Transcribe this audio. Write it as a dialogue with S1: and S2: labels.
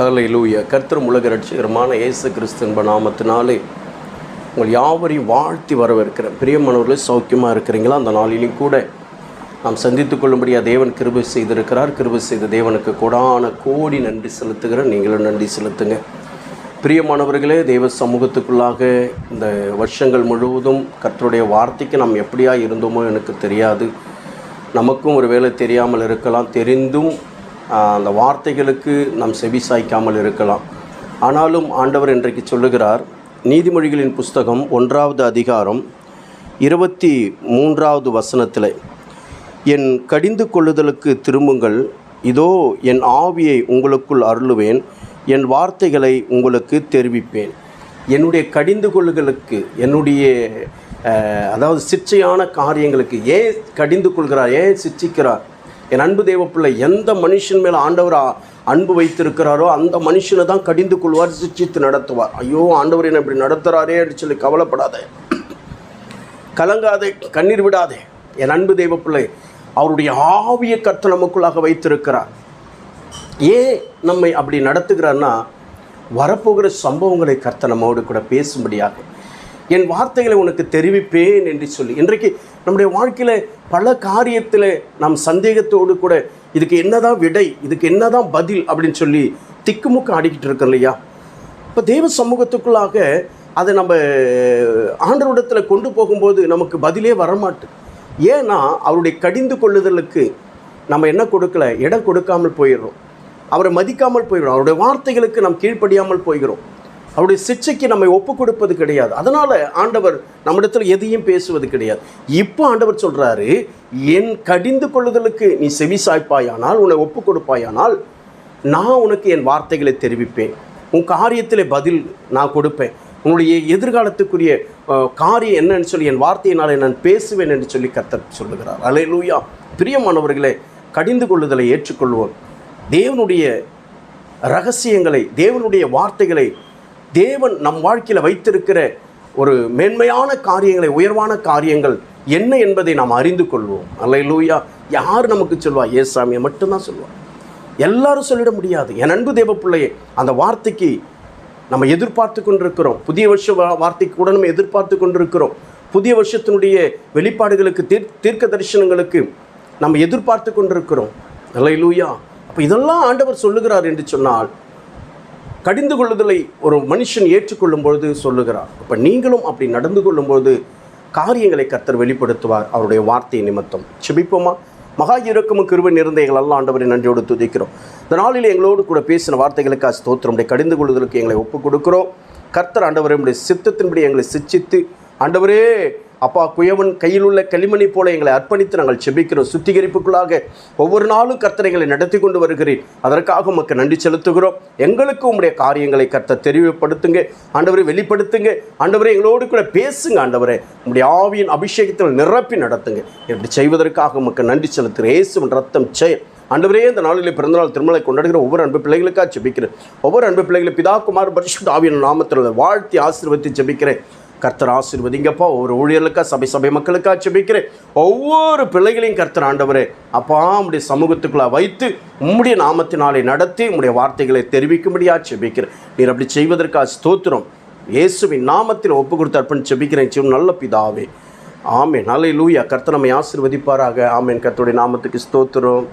S1: அதில் லூயா கர்த்தர் உலக ரட்சிகரமான இயேசு கிறிஸ்தன்ப நாமத்தினாலே உங்கள் யாவரையும் வாழ்த்தி வரவேற்கிறேன். பிரியமானவர்களே சௌக்கியமாக இருக்கிறீங்களா? அந்த நாளிலையும் கூட நாம் சந்தித்து கொள்ளும்படியாக தேவன் கிருபை செய்திருக்கிறார். கிருபை செய்த தேவனுக்கு கொடான கோடி நன்றி செலுத்துகிறேன். நீங்களும் நன்றி செலுத்துங்க. பிரியமானவர்களே தெய்வ சமூகத்துக்குள்ளாக இந்த வருஷங்கள் முழுவதும் கர்த்தருடைய வார்த்தைக்கு நாம் எப்படியா இருந்தோமோ எனக்கு தெரியாது. நமக்கும் ஒரு வேலை தெரியாமல் இருக்கலாம். தெரிந்தும் அந்த வார்த்தைகளுக்கு நாம் செவி சாய்க்காமல் இருக்கலாம். ஆனாலும் ஆண்டவர் இன்றைக்கு சொல்லுகிறார் நீதிமொழிகளின் புஸ்தகம் ஒன்றாவது அதிகாரம் இருபத்தி மூன்றாவது வசனத்தில் என் கடிந்து கொள்ளுதலுக்கு திரும்புங்கள். இதோ என் ஆவியை உங்களுக்குள் அருளுவேன். என் வார்த்தைகளை உங்களுக்கு தெரிவிப்பேன். என்னுடைய கடிந்து கொள்ளுதலுக்கு என்னுடைய அதாவது சிற்சையான காரியங்களுக்கு ஏன் கடிந்து கொள்கிறார் ஏன் சிச்சிக்கிறார்? என் அன்பு தேவப்பிள்ளை எந்த மனுஷன் மேலே ஆண்டவர் அன்பு வைத்திருக்கிறாரோ அந்த மனுஷனை தான் கடிந்து கொள்வார் சிச்சித்து நடத்துவார். ஐயோ ஆண்டவர் என்னை இப்படி நடத்துகிறாரே அப்படின்னு சொல்லி கவலைப்படாதே. கலங்காதே கண்ணீர் விடாதே. என் அன்பு தெய்வ பிள்ளை அவருடைய ஆவிய கர்த்தர் நமக்குள்ளாக வைத்திருக்கிறார். ஏன் நம்மை அப்படி நடத்துகிறார்னா வரப்போகிற சம்பவங்களை கர்த்த நம்மோடு கூட பேசும்படியாக. என் வார்த்தைகளை உனக்கு தெரிவிப்பேன் என்று சொல்லி. இன்றைக்கு நம்முடைய வாழ்க்கையில் பல காரியத்தில் நாம் சந்தேகத்தோடு கூட இதுக்கு என்னதான் விடை இதுக்கு என்னதான் பதில் அப்படின்னு சொல்லி திக்குமுக்கு ஆடிக்கிட்டு இருக்கோம் இல்லையா? இப்போ தேவ சமூகத்துக்குள்ளாக அதை நம்ம ஆண்டவரிடத்தில் கொண்டு போகும்போது நமக்கு பதிலே வரமாட்டு. ஏன்னா அவருடைய கடிந்து கொள்ளுதலுக்கு நம்ம என்ன கொடுக்கல? இடம் கொடுக்காமல் போயிடுறோம். அவரை மதிக்காமல் போயிடுறோம். அவருடைய வார்த்தைகளுக்கு நாம் கீழ்ப்படியாமல் போகிறோம். அவருடைய சிக்ஷைக்கு நம்மை ஒப்பு கொடுப்பது கிடையாது. அதனால் ஆண்டவர் நம்மிடத்தில் எதையும் பேசுவது கிடையாது. இப்போ ஆண்டவர் சொல்கிறாரு என் கடிந்து கொள்ளுதலுக்கு நீ செவி சாய்ப்பாயானால் உன்னை ஒப்பு கொடுப்பாயானால் நான் உனக்கு என் வார்த்தைகளை தெரிவிப்பேன். உன் காரியத்தில் பதில் நான் கொடுப்பேன். உன்னுடைய எதிர்காலத்துக்குரிய காரியம் என்னன்னு சொல்லி என் வார்த்தையினால் நான் பேசுவேன் என்று சொல்லி கர்த்தர் சொல்லுகிறார். அலே லூயா பிரியமானவர்களை கடிந்து கொள்ளுதலை ஏற்றுக்கொள்வோம். தேவனுடைய ரகசியங்களை தேவனுடைய வார்த்தைகளை தேவன் நம் வாழ்க்கையில் வைத்திருக்கிற ஒரு மேன்மையான காரியங்களை உயர்வான காரியங்கள் என்ன என்பதை நாம் அறிந்து கொள்வோம். அல்லையிலூயா யார் நமக்கு சொல்வா? ஏசாமியை மட்டும்தான் சொல்லுவார் எல்லாரும் சொல்லிட முடியாது. என் அன்பு தேவ பிள்ளையே அந்த வார்த்தைக்கு நம்ம எதிர்பார்த்து கொண்டிருக்கிறோம். புதிய வருஷ வார்த்தைக்கு கூட நம்ம எதிர்பார்த்து கொண்டிருக்கிறோம். புதிய வருஷத்தினுடைய வெளிப்பாடுகளுக்கு தீர் தீர்க்க தரிசனங்களுக்கு நம்ம எதிர்பார்த்து கொண்டிருக்கிறோம். அல்லையிலூயா அப்போ இதெல்லாம் ஆண்டவர் சொல்லுகிறார் என்று சொன்னால் கடிந்து கொள்ளுதலை ஒரு மனுஷன் ஏற்றுக்கொள்ளும் பொழுது சொல்லுகிறார். அப்போ நீங்களும் அப்படி நடந்து கொள்ளும்போது காரியங்களை கர்த்தர் வெளிப்படுத்துவார் அவருடைய வார்த்தை நிமித்தம். செபிப்போமா? மகா இறக்கமும் கிருவன் நிறைந்த எங்கள் எல்லாம் ஆண்டவரை நன்றியோடு துதிக்கிறோம். இந்த நாளில் எங்களோடு கூட பேசின வார்த்தைகளுக்காக ஸ்தோத்திரம். கடிந்து கொள்ளுதலுக்கு எங்களை ஒப்புக் கொடுக்கிறோம். கர்த்தர் ஆண்டவரை சித்தத்தின்படி எங்களை சிச்சித்து ஆண்டவரே அப்பா குயவன் கையில் உள்ள களிமணி போல எங்களை அர்ப்பணித்து நாங்கள் செபிக்கிறோம். சுத்திகரிப்புக்குள்ளாக ஒவ்வொரு நாளும் கர்த்தனைகளை நடத்தி கொண்டு வருகிறேன் அதற்காக உமக்கு நன்றி செலுத்துகிறோம். எங்களுக்கு உங்களுடைய காரியங்களை கர்த்த தெரிவுபடுத்துங்க ஆண்டவரை வெளிப்படுத்துங்க. ஆண்டவரை எங்களோடு கூட பேசுங்க ஆண்டவரை. உங்களுடைய ஆவியின் அபிஷேகத்தில் நிரப்பி நடத்துங்க. இப்படி செய்வதற்காக உமக்கு நன்றி செலுத்துகிறேன் இயேசுவின் ரத்தம் செயல் ஆண்டவரே இந்த நாளிலே பிறந்தநாள் திருமலை கொண்டாடுகிற ஒவ்வொரு அன்பு பிள்ளைகளுக்காக ஜெபிக்கிறேன் ஒவ்வொரு அன்பு பிள்ளைகளை பிதா குமார் பரிசுத்த ஆவியின் நாமத்தில் வாழ்த்தி ஆசீர்வதித்து ஜெபிக்கிறேன் கர்த்தர் ஆசீர்வதிங்கப்பா. ஒவ்வொரு ஊழியர்களுக்கா சபை சபை மக்களுக்காக செபிக்கிறேன் ஒவ்வொரு பிள்ளைகளையும் கர்த்தர் ஆண்டவரே அப்பா உடைய சமூகத்துக்குள்ளே வைத்து உம்முடைய நாமத்தினாலே நடத்தி உம்முடைய வார்த்தைகளை தெரிவிக்கும்படியா செபிக்கிறேன் நீர் அப்படி செய்வதற்காக ஸ்தோத்திரம். இயேசுவின் நாமத்தில் ஒப்பு கொடுத்து அர்ப்பணி செபிக்கிறேன் சிவன் நல்ல பிதாவே. ஆமென். நல்ல லூயா கர்த்தர் நம்மை ஆசீர்வதிப்பாராக. ஆமேன். கர்த்தருடைய நாமத்துக்கு ஸ்தோத்திரம்.